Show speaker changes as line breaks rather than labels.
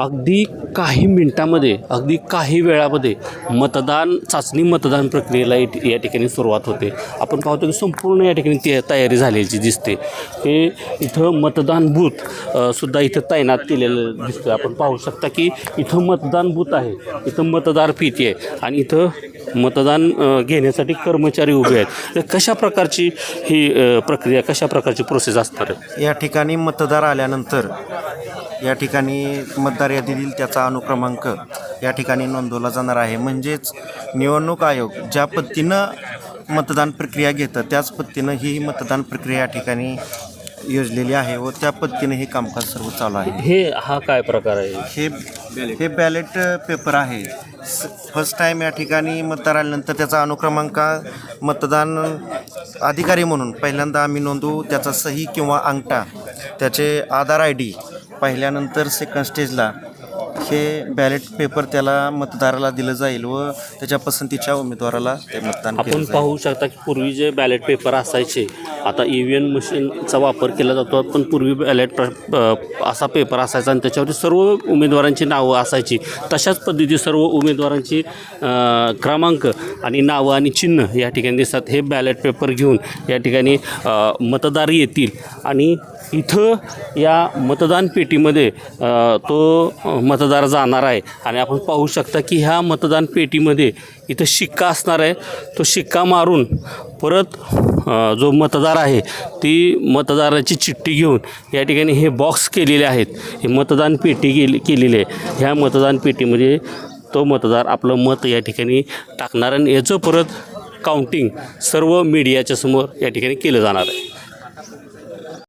अगदी काही मिनिटामध्ये अगदी काही वेळामध्ये मतदान चाचणी मतदान प्रक्रियेला या या ठिकाणी सुरुवात होते. आपण पाहतो की संपूर्ण या ठिकाणी ते तयारी झालेली दिसते. हे इथं मतदान बूथ सुद्धा इथं तैनात केलेलं दिसतं आपण पाहू शकता की इथं मतदान बूथ आहे इथं मतदार फिती आहे आणि इथं मतदान घेण्यासाठी कर्मचारी उभे आहेत. तर कशा प्रकारची ही प्रक्रिया कशा प्रकारची प्रोसेस असणार
या ठिकाणी मतदार आल्यानंतर या ठिकाणी मतदार यादीतील त्याचा अनुक्रमांक या ठिकाणी नोंदवला जाणार आहे. म्हणजेच निवडणूक आयोग ज्या पद्धतीनं मतदान प्रक्रिया घेतं त्याच पद्धतीनं ही मतदान प्रक्रिया या ठिकाणी योजलेली आहे व त्या पद्धतीने हे कामकाज सर्व चालू आहे.
हे हा काय प्रकार आहे?
हे हे बॅलेट पेपर आहे. फर्स्ट टाईम या ठिकाणी मतदार आल्यानंतर त्याचा अनुक्रमांक मतदान अधिकारी म्हणून पहिल्यांदा आम्ही नोंदवू त्याचा सही किंवा अंगठा त्याचे आधार आय डी पाहिल्यानंतर सेकंड स्टेजला हे बॅलेट पेपर त्याला मतदाराला दिलं जाईल व त्याच्या पसंतीच्या उमेदवाराला ते मतदान केलं
आपण
जाईल.
पाहू शकता की पूर्वी जे बॅलेट पेपर असायचे आता ई व्ही एम मशीनचा वापर केला जातो पण पूर्वी बॅलेट प्र- असा पेपर असायचा आणि त्याच्यावरती सर्व उमेदवारांची नावं असायची. तशाच पद्धती सर्व उमेदवारांची क्रमांक आणि नावं आणि चिन्ह या ठिकाणी दिसतात. हे बॅलेट पेपर घेऊन या ठिकाणी मतदार येतील. आणि इथं या मतदान पेटीमध्ये तो मतदार जाणार आहे. आणि आपण पाहू शकता की ह्या मतदान पेटीमध्ये इथं शिक्का असणार आहे. तो शिक्का मारून परत जो मतदार आहे ती मतदाराची चिठ्ठी घेऊन या ठिकाणी हे बॉक्स केलेले आहेत. हे मतदान पेटी केली केलेली आहे. ह्या मतदान पेटीमध्ये तो मतदार आपलं मत या ठिकाणी टाकणार आणि याचं परत काउंटिंग सर्व मीडियाच्या समोर या ठिकाणी केलं जाणार आहे.